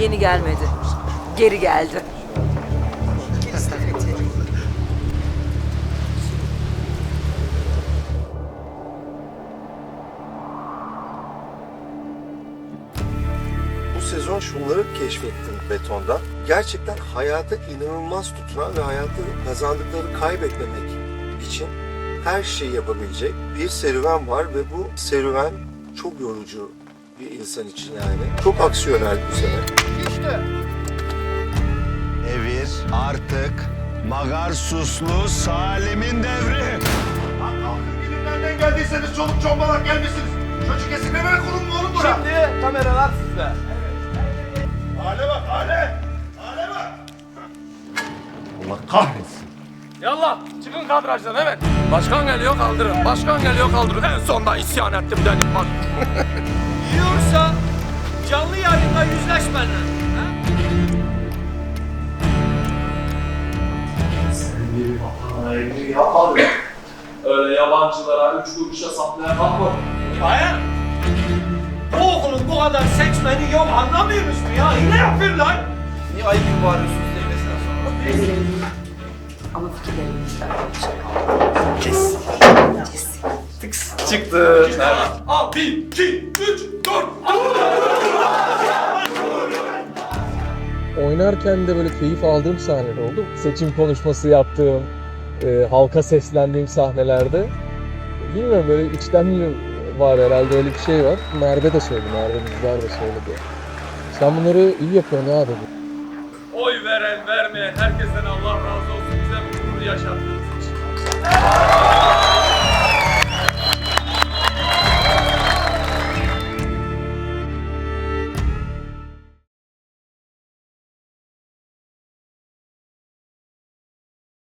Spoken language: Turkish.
Yeni gelmedi. Geri geldi. Bu sezon şunları keşfettim betonda. Gerçekten hayata inanılmaz tutunan ve hayatı kazandıkları kaybetmemek için her şeyi yapabilecek bir serüven var ve bu serüven çok yorucu bir insan için yani. Çok aksiyonel bu sene. Magar Suslu Salim'in devri. Lan kalkın gidin nereden geldiyseniz çoluk çombalak gelmişsiniz. Çocuk kesilmeme kurum mu oğlum bura? Şimdi kameralar sizde. Hale bak hale. Hale bak. Allah kahretsin. Yallah çıkın kadrajdan evet. Başkan geliyor kaldırın. Başkan geliyor kaldırın. En sonunda isyan ettim dedim bak. Yiyorsa canlı yayında yüzleş benimle. Ha? Öyle yabancılara üç kuruşa saplayan bakma. Bayan. Bu okulun bu kadar seçmeni yok anlamıyor musun ya? Hile yapıyorlar. Niye ayıp gibi bağırıyorsunuz devresine sonra? Ama fikirlerimizden Kes. Çıktı. Al bir, iki, üç, dört. oynarken de böyle keyif aldığım sahneler oldu. Seçim konuşması yaptığım, e, halka seslendiğim sahnelerde. Bilmiyorum böyle içten mi var herhalde öyle bir şey var. Merve de söyledi, Merve Müzgar da söyledi. Sen bunları iyi yapıyorsun ya dedi. Oy veren vermeyen herkesten Allah razı olsun bize bu gururu yaşattığınız için.